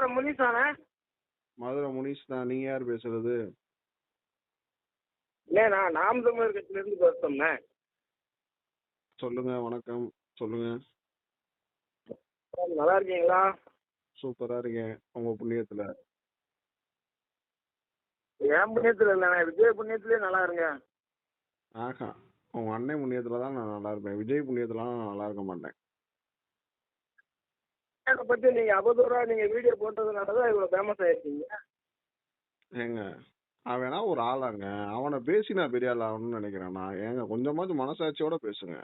மதுரை முனிசானே? மதுரை முனிஷ் தான் நீங்க யார் பேசுறது? இல்ல நான் நாம் தமிழர் கட்சியில இருந்து பேசுறோம்ண்ணே சொல்லுங்க வணக்கம். சொல்லுங்க. நல்லா இருக்கீங்களா? சூப்பரா இருக்கேன். உங்க புண்ணியத்துல? என் புண்ணியத்துல இல்லைண்ணே. விஜய் புண்ணியத்திலே நல்லா இருங்க. ஆஹா. உங்க அண்ணன் புண்ணியத்துல தான் நான் நல்லா இருப்பேன். விஜய் புண்ணியத்துலாம் நான் நல்லா இருக்க மாட்டேன். அதை பத்தி நீங்க அவதூறா நீங்க வீடியோ போட்டதுனால தான் இவ்வளவு ஃபேமஸ் ஆயிருக்கீங்க. ஏங்க அவனா ஒரு ஆளாங்க? அவனை பேசி நான் பெரிய ஆள் ஆகணும்னு நினைக்கிறேன் நான் ஏங்க கொஞ்சமாச்சும் மனசாட்சியோட பேசுங்க.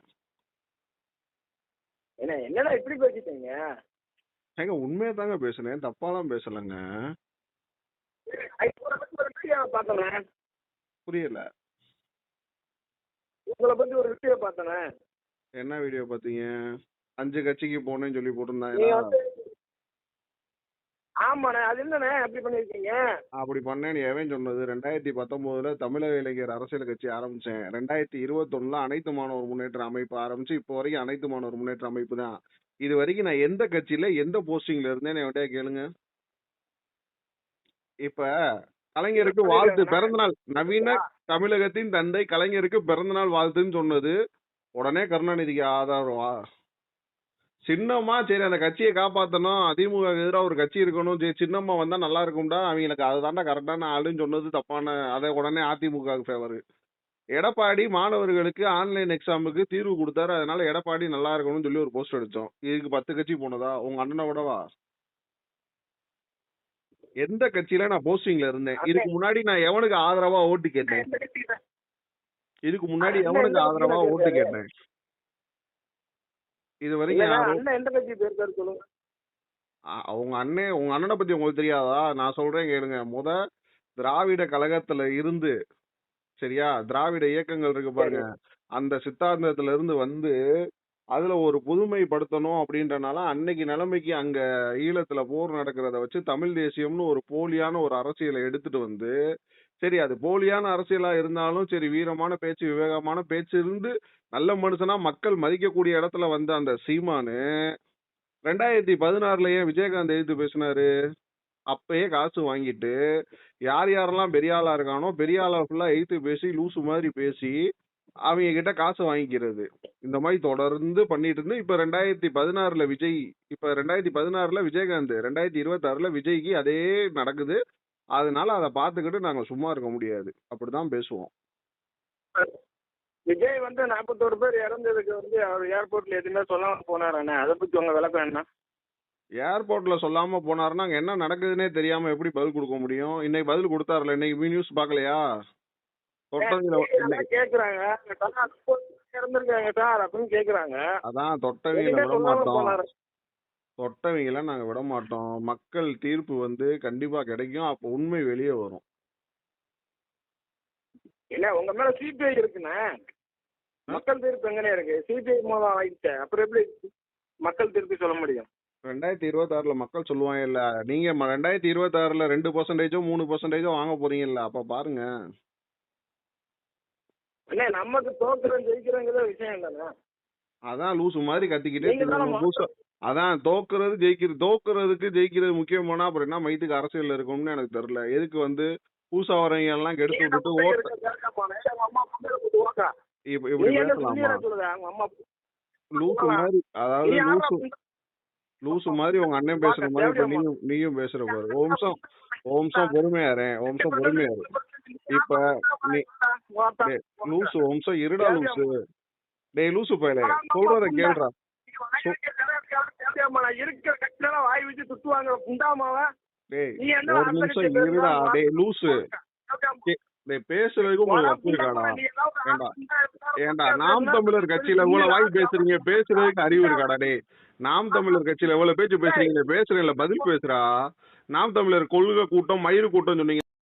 என்ன என்னடா இப்படி பேசிட்டீங்க? ஏங்க உண்மையை தாங்க பேசுனேன் தப்பாலாம் பேசலைங்க? பார்த்தேண்ணே புரியல. உங்களை பத்தி ஒரு வீடியோ பார்த்தேண்ணே என்ன வீடியோ பார்த்தீங்க? அஞ்சு கட்சிக்கு போனேன்னு சொல்லி போட்டிருந்தாங்க ஆமாண்ணே அது என்னண்ணே அப்படி பண்ணிருக்கீங்க. அப்படி பண்ணேன்னு எவன் சொன்னது? ரெண்டாயிரத்தி பத்தொன்பதுல தமிழக இளைஞர் அரசியல் கட்சி ஆரம்பிச்சேன். ரெண்டாயிரத்தி இருபத்தொன்னுல அனைத்து மாணவர் முன்னேற்ற அமைப்பு ஆரம்பிச்சு இப்போ வரைக்கும் அனைத்து மாணவர் முன்னேற்ற அமைப்பு தான். இது வரைக்கும் நான் எந்த கட்சியில எந்த போஸ்டிங்ல இருந்தேன்னு என்கிட்ட கேளுங்க. இப்ப கலைஞருக்கு வாழ்த்து. பிறந்தநாள் நவீன தமிழகத்தின் தந்தை கலைஞருக்கு பிறந்தநாள் வாழ்த்துன்னு சொன்னது உடனே கருணாநிதிக்கு ஆதாரம் வா சின்னம்மா சரி அந்த கட்சியை காப்பாத்தணும். அதிமுக எதிராக ஒரு கட்சி இருக்கணும். சரி சின்னம்மா வந்தா நல்லா இருக்கும்டா. அவங்களுக்கு அதுதான்டா கரெக்டான ஆளுன்னு சொன்னது தப்பான அதை உடனே அதிமுக ஃபேவர் எடப்பாடி மாணவர்களுக்கு ஆன்லைன் எக்ஸாமுக்கு தீர்வு கொடுத்தாரு. அதனால எடப்பாடி நல்லா இருக்கணும்னு சொல்லி ஒரு போஸ்ட் அடிச்சோம். இதுக்கு பத்து கட்சி போனதா? உங்க அண்ணனை விடவா? எந்த கட்சியில நான் போஸ்டிங்ல இருந்தேன்? இதுக்கு முன்னாடி நான் எவனுக்கு ஆதரவா ஓட்டு கேட்டேன்? இதுக்கு முன்னாடி எவனுக்கு ஆதரவா ஓட்டு கேட்டேன்? இது வரைக்கும் இல்லைண்ணே, யாரும் அண்ணன் எந்த கட்சி போயிருக்காரு சொல்லுங்க. அ- உங்க அண்ணன் உங்க அண்ணனை பத்தி உங்களுக்கு தெரியாதா? நான் சொல்றேன் கேளுங்க. முத திராவிட கழகத்துல இருந்து சரியா? திராவிட இயக்கங்கள் இருக்கு பாருங்க. அந்த சித்தாந்தத்துல இருந்து வந்து அதுல ஒரு புதுமைப்படுத்தணும் அப்படின்றனால அன்னைக்கு நிலைமைக்கு அங்க ஈழத்துல போர் நடக்கிறத வச்சு தமிழ் தேசியம்னு ஒரு போலியான ஒரு அரசியலை எடுத்துட்டு வந்து சரி அது போலியான அரசியலா இருந்தாலும் சரி வீரமான பேச்சு விவேகமான பேச்சு இருந்து நல்ல மனுஷனா மக்கள் மதிக்கக்கூடிய இடத்துல வந்த அந்த சீமானு ரெண்டாயிரத்தி பதினாறுல ஏன் விஜயகாந்த் எழுத்து பேசினாரு. அப்பயே காசு வாங்கிட்டு யார் யாரெல்லாம் பெரிய ஆளா இருக்கானோ பெரிய ஆளா ஃபுல்லா எழுத்து பேசி லூசு மாதிரி பேசி அவங்க கிட்ட காசு வாங்கிக்கிறது. இந்த மாதிரி தொடர்ந்து பண்ணிட்டு இருந்து இப்ப ரெண்டாயிரத்தி பதினாறுல விஜய் இப்ப ரெண்டாயிரத்தி பதினாறுல விஜயகாந்த் ரெண்டாயிரத்தி இருபத்தி ஆறுல விஜய்க்கு அதே நடக்குது. அதனால அதை பார்த்துக்கிட்டு நாங்க சும்மா இருக்க முடியாது. அப்படிதான் பேசுவோம். விஜய் வந்து நாற்பத்தோரு பேர் இறந்ததுக்கு வந்து அவர் ஏர்போர்ட்ல எதுவுமே சொல்லாம போனாராண்ணே? அதை பத்தி உங்க விளக்கம் என்ன? ஏர்போர்ட்ல சொல்லாம போனாருன்னா அங்க என்ன நடக்குதுன்னே தெரியாம எப்படி பதில் கொடுக்க முடியும்? இன்னைக்கு பதில் கொடுத்தாருல இன்னைக்கு நியூஸ் எல்லாம் கேக்குறாங்க. இறந்திருக்காங்க சார் அப்படின்னு கேக்குறாங்க. அதான் எதுவுமே விட மாட்டோம். தொட்டவிங்கள நாங்க விட மாட்டோம் மக்கள் தீர்ப்பு வந்து கண்டிப்பா கிடைக்கும். அப்ப உண்மை வெளியே வரும். இல்ல உங்க மேல சிபிஐ இருக்குண்ணே. மக்கள் தீர்ப்பு எங்கனே இருக்கு? சிபிஐ மூலம் ஆயிடுச்சு அப்புறம் எப்படி மக்கள் தீர்ப்பு சொல்ல முடியும்? ரெண்டாயிரத்தி இருபத்தாறுல மக்கள் சொல்லுவாங்க இல்ல நீங்க ம- ரெண்டாயிரத்தி இருபத்தாறுல ரெண்டு பர்சன்டேஜோ மூணு பர்சன்டேஜோ வாங்க போறீங்கல்ல அப்ப பாருங்க. இல்ல நமக்கு தோக்குறோம் ஜெயிக்கிறோங்கிற விஷயம் இல்லைண்ணே. அதான் லூசு மாதிரி கத்திக்கிட்டே நீங்க தானே திரும்ப அதான் தோக்குறது ஜெயிக்கிறது தோக்குறதுக்கு ஜெயிக்கிறது முக்கியமானா அப்புறம் என்ன மைத்துக்கு அரசியல் இருக்கும்னு எனக்கு தெரியல. எதுக்கு வந்து பூசா வரவங்க எல்லாம் கெடுத்து விட்டுட்டு ஓட்ட இப்ப இப்படி பேசலாமா? லூசு மாதிரி அதாவது லூசு லூசு மாதிரி உங்க அண்ணன் பேசுற மாதிரி இப்ப நீயும் நீயும் பேசுற பாரு. ஓம்சம் ஓம்சம் பொறுமையா இருறேன் ஓம்சம் பொறுமையா இரு இப்ப நீ லூசு ஓம்சம் இருடா லூசு. டேய் லூசு பயலே சொல்றத கேளுடா இருக்கிற கட்சியில வாய் வச்சு சுத்துவாங்க. புண்டாமாவ டேய் நீ என்ன ஒரு அந்த நிமிஷம் கட்சியை இருடா. பேசுறா? டேய் லூசு. டேய் பேசுறதுக்கு உங்களுக்கு வக்கு இருக்காடா? ஏண்டா? ஏண்டா நாம் தமிழர் கட்சியில இவ்வளவு வாய் பேசுறீங்க? பேசுறதுக்கு அறிவு இருக்காடா? டேய் நாம் தமிழர் கட்சியில எவ்வளவு பேச்சு பேசுறீங்க? பேசுறீங்கல்ல பதில் பேசுறா. நாம் தமிழர் கொள்கை கூட்டம் மயிறு கூட்டம் சொன்னீங்க.